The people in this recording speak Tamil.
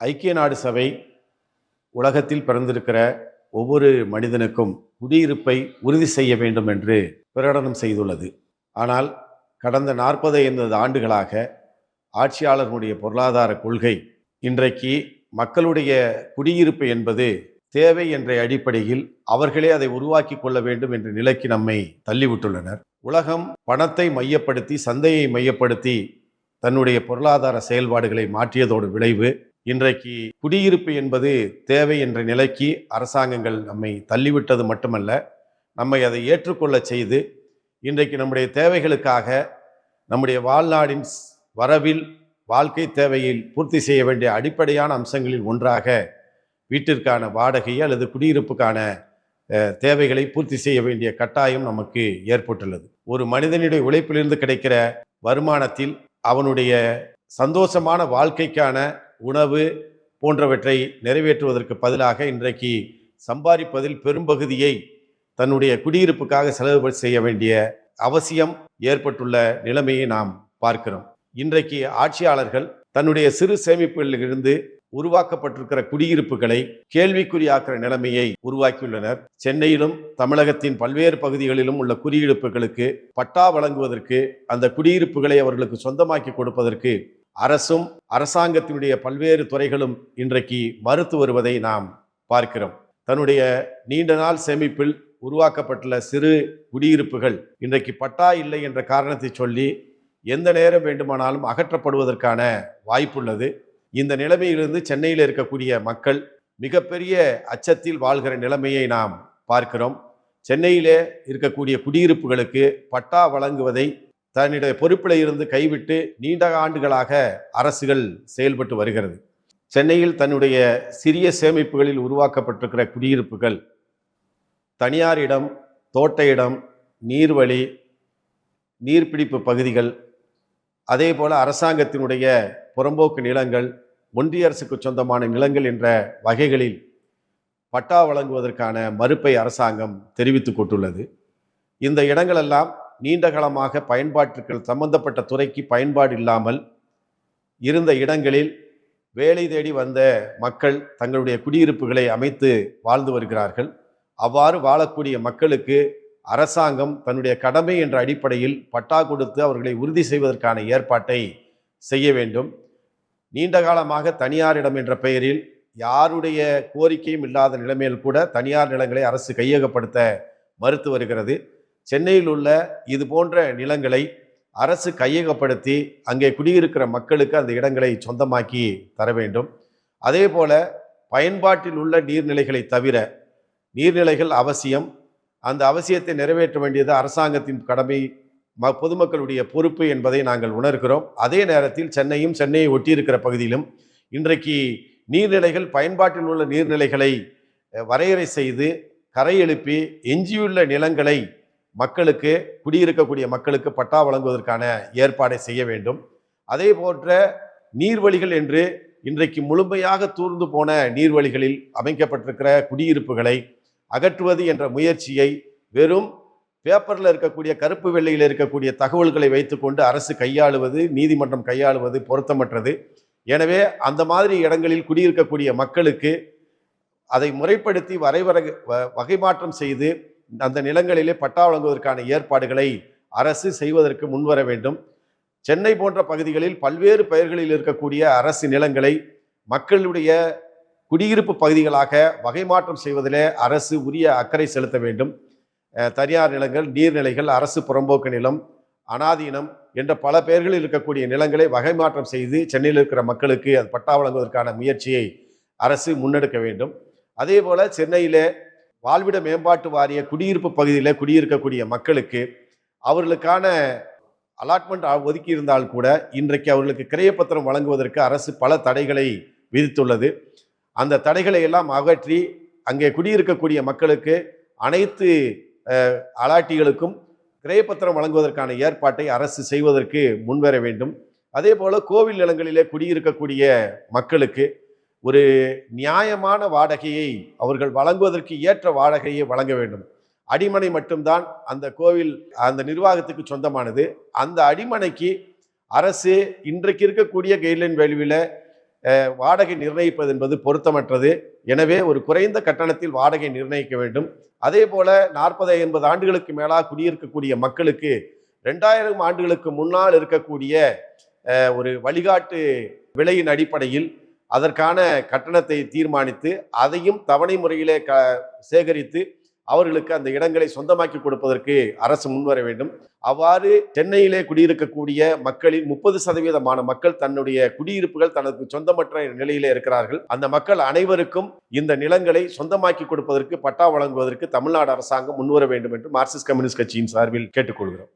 ஐக்கிய நாடு சபை உலகத்தில் பிறந்திருக்கிற ஒவ்வொரு மனிதனுக்கும் குடியிருப்பை உறுதி செய்ய வேண்டும் என்று பிரகடனம் செய்துள்ளது. ஆனால் கடந்த நாற்பது ஐம்பது ஆண்டுகளாக ஆட்சியாளர்களுடைய பொருளாதார கொள்கை இன்றைக்கு மக்களுடைய குடியிருப்பு என்பது தேவை என்ற அடிப்படையில் அவர்களே அதை உருவாக்கி கொள்ள வேண்டும் என்ற நிலைக்கு நம்மை தள்ளிவிட்டுள்ளனர். உலகம் பணத்தை மையப்படுத்தி சந்தையை மையப்படுத்தி தன்னுடைய பொருளாதார செயல்பாடுகளை மாற்றியதோடு விளைவு இன்றைக்கு குடியிருப்பு என்பது தேவை என்ற நிலைக்கு அரசாங்கங்கள் நம்மை தள்ளிவிட்டது மட்டுமல்ல நம்மை அதை ஏற்றுக்கொள்ள செய்து இன்றைக்கு நம்முடைய தேவைகளுக்காக நம்முடைய வாழ்நாடின் வரவில் வாழ்க்கை தேவையில் பூர்த்தி செய்ய வேண்டிய அடிப்படையான அம்சங்களில் ஒன்றாக வீட்டிற்கான வாடகை அல்லது குடியிருப்புக்கான தேவைகளை பூர்த்தி செய்ய வேண்டிய கட்டாயம் நமக்கு ஏற்பட்டுள்ளது. ஒரு மனிதனுடைய உழைப்பிலிருந்து கிடைக்கிற வருமானத்தில் அவனுடைய சந்தோஷமான வாழ்க்கைக்கான உணவு போன்றவற்றை நிறைவேற்றுவதற்கு பதிலாக இன்றைக்கு சம்பாதிப்பதில் பெரும்பகுதியை தன்னுடைய குடியிருப்புக்காக செலவு செய்ய வேண்டிய அவசியம் ஏற்பட்டுள்ள நிலைமையை நாம் பார்க்கிறோம். இன்றைக்கு ஆட்சியாளர்கள் தன்னுடைய சிறு சேமிப்புகளிலிருந்து உருவாக்கப்பட்டிருக்கிற குடியிருப்புகளை கேள்விக்குறியாக்குற நிலைமையை உருவாக்கியுள்ளனர். சென்னையிலும் தமிழகத்தின் பல்வேறு பகுதிகளிலும் உள்ள குடியிருப்புகளுக்கு பட்டா வழங்குவதற்கு அந்த குடியிருப்புகளை அவர்களுக்கு சொந்தமாக்கி கொடுப்பதற்கு அரசும் அரசாங்கத்தினுடைய பல்வேறு துறைகளும் இன்றைக்கு மறுத்து வருவதை நாம் பார்க்கிறோம். தன்னுடைய நீண்ட நாள் சேமிப்பில் உருவாக்கப்பட்டுள்ள சிறு குடியிருப்புகள் இன்றைக்கு பட்டா இல்லை என்ற காரணத்தை சொல்லி எந்த நேரம் வேண்டுமானாலும் அகற்றப்படுவதற்கான வாய்ப்புள்ளது. இந்த நிலைமையிலிருந்து சென்னையில் இருக்கக்கூடிய மக்கள் மிகப்பெரிய அச்சத்தில் வாழ்கிற நிலைமையை நாம் பார்க்கிறோம். சென்னையிலே இருக்கக்கூடிய குடியிருப்புகளுக்கு பட்டா வழங்குவதை தன்னுடைய பொறுப்பில் இருந்து கைவிட்டு நீண்ட ஆண்டுகளாக அரசுகள் செயல்பட்டு வருகிறது. சென்னையில் தன்னுடைய சிறிய சேமிப்புகளில் உருவாக்கப்பட்டிருக்கிற குடியிருப்புகள் தனியாரிடம் தோட்ட இடம் நீர்வழி நீர்பிடிப்பு பகுதிகள் அதே போல் அரசாங்கத்தினுடைய புறம்போக்கு நிலங்கள் ஒன்றிய அரசுக்கு சொந்தமான நிலங்கள் என்ற வகைகளில் பட்டா வழங்குவதற்கான மறுப்பை அரசாங்கம் தெரிவித்துக் கொண்டுள்ளது. இந்த இடங்களெல்லாம் நீண்டகாலமாக பயன்பாட்டிற்கு சம்பந்தப்பட்ட துறைக்கு பயன்பாடு இல்லாமல் இருந்த இடங்களில் வேலை தேடி வந்த மக்கள் தங்களுடைய குடியிருப்புகளை அமைத்து வாழ்ந்து வருகிறார்கள். அவ்வாறு வாழக்கூடிய மக்களுக்கு அரசாங்கம் தன்னுடைய கடமை என்ற அடிப்படையில் பட்டா கொடுத்து அவர்களை உறுதி செய்வதற்கான ஏற்பாட்டை செய்ய வேண்டும். நீண்ட காலமாக தனியாரிடம் என்ற பெயரில் யாருடைய கோரிக்கையும் இல்லாத நிலைமையில் கூட தனியார் நிலங்களை அரசு கையகப்படுத்த மறுத்து வருகிறது. சென்னையில் உள்ள இது போன்ற நிலங்களை அரசு கையகப்படுத்தி அங்கே குடியிருக்கிற மக்களுக்கு அந்த இடங்களை சொந்தமாக்கி தர வேண்டும். அதே போல பயன்பாட்டில் உள்ள நீர்நிலைகளை தவிர நீர்நிலைகள் அவசியம். அந்த அவசியத்தை நிறைவேற்ற வேண்டியது அரசாங்கத்தின் கடமை ம பொதுமக்களுடைய பொறுப்பு என்பதை நாங்கள் உணர்கிறோம். அதே நேரத்தில் சென்னையும் சென்னையை ஒட்டியிருக்கிற பகுதியிலும் இன்றைக்கு நீர்நிலைகள் பயன்பாட்டில் உள்ள நீர்நிலைகளை வரையறை செய்து கரை எழுப்பி எஞ்சியுள்ள நிலங்களை மக்களுக்கு குடியிருக்கக்கூடிய மக்களுக்கு பட்டா வழங்குவதற்கான ஏற்பாடை செய்ய வேண்டும். அதே போன்ற நீர்வழிகள் என்று இன்றைக்கு முழுமையாக தூர்ந்து போன நீர்வழிகளில் அமைக்கப்பட்டிருக்கிற குடியிருப்புகளை அகற்றுவது என்ற முயற்சியை வெறும் பேப்பரில் இருக்கக்கூடிய கருப்பு வெள்ளையில் இருக்கக்கூடிய தகவல்களை வைத்துக்கொண்டு அரசு கையாளுவது நீதிமன்றம் கையாளுவது பொருத்தமற்றது. எனவே அந்த மாதிரி இடங்களில் குடியிருக்கக்கூடிய மக்களுக்கு அதை முறைப்படுத்தி வரைவர வ- வகைமாற்றம் செய்து அந்த நிலங்களிலே பட்டா வழங்குவதற்கான ஏற்பாடுகளை அரசு செய்வதற்கு முன்வர வேண்டும். சென்னை போன்ற பகுதிகளில் பல்வேறு பெயர்களில் இருக்கக்கூடிய அரசு நிலங்களை மக்களுடைய குடியிருப்பு பகுதிகளாக வகைமாற்றம் செய்வதிலே அரசு உரிய அக்கறை செலுத்த வேண்டும். தனியார் நிலங்கள் நீர்நிலைகள் அரசு புறம்போக்கு நிலம் அனாதீனம் என்ற பல பெயர்களில் இருக்கக்கூடிய நிலங்களை வகை மாற்றம் செய்து சென்னையில் இருக்கிற மக்களுக்கு அது பட்டா வழங்குவதற்கான முயற்சியை அரசு முன்னெடுக்க வேண்டும். அதே போல சென்னையிலே வாழ்விட மேம்பாட்டு வாரிய குடியிருப்பு பகுதியில் குடியிருக்கக்கூடிய மக்களுக்கு அவர்களுக்கான அலாட்மெண்ட் ஒதுக்கி இருந்தால் கூட இன்றைக்கு அவர்களுக்கு கிரையப்பத்திரம் வழங்குவதற்கு அரசு பல தடைகளை விதித்துள்ளது. அந்த தடைகளை எல்லாம் அகற்றி அங்கே குடியிருக்கக்கூடிய மக்களுக்கு அனைத்து அலாட்டிகளுக்கும் கிரையப்பத்திரம் வழங்குவதற்கான ஏற்பாட்டை அரசு செய்வதற்கு முன்வர வேண்டும். அதே போல் கோவில் நிலங்களிலே குடியிருக்கக்கூடிய மக்களுக்கு ஒரு நியாயமான வாடகையை அவர்கள் வழங்குவதற்கு ஏற்ற வாடகையை வழங்க வேண்டும். அடிமனை மட்டும்தான் அந்த கோவில் அந்த நிர்வாகத்துக்கு சொந்தமானது. அந்த அடிமனைக்கு அரசு இன்றைக்கு இருக்கக்கூடிய கைட்லைன் வேல்யூவில் வாடகை நிர்ணயிப்பது என்பது பொருத்தமற்றது. எனவே ஒரு குறைந்த கட்டணத்தில் வாடகை நிர்ணயிக்க வேண்டும். அதே போல நாற்பது ஐம்பது ஆண்டுகளுக்கு மேலாக குடியிருக்கக்கூடிய மக்களுக்கு ரெண்டாயிரம் ஆண்டுகளுக்கு முன்னால் இருக்கக்கூடிய ஒரு வழிகாட்டு விலையின் அடிப்படையில் அதற்கான கட்டணத்தை தீர்மானித்து அதையும் தவணை முறையிலே க சேகரித்து அவர்களுக்கு அந்த இடங்களை சொந்தமாக்கி கொடுப்பதற்கு அரசு முன்வர வேண்டும். அவ்வாறு சென்னையிலே குடியிருக்கக்கூடிய மக்களில் முப்பது சதவீதமான மக்கள் தன்னுடைய குடியிருப்புகள் தனக்கு சொந்தமற்ற நிலையிலே இருக்கிறார்கள். அந்த மக்கள் அனைவருக்கும் இந்த நிலங்களை சொந்தமாக்கி கொடுப்பதற்கு பட்டா வழங்குவதற்கு தமிழ்நாடு அரசாங்கம் முன்வர வேண்டும் என்று மார்க்சிஸ்ட் கம்யூனிஸ்ட் கட்சியின் சார்பில் கேட்டுக்கொள்கிறோம்.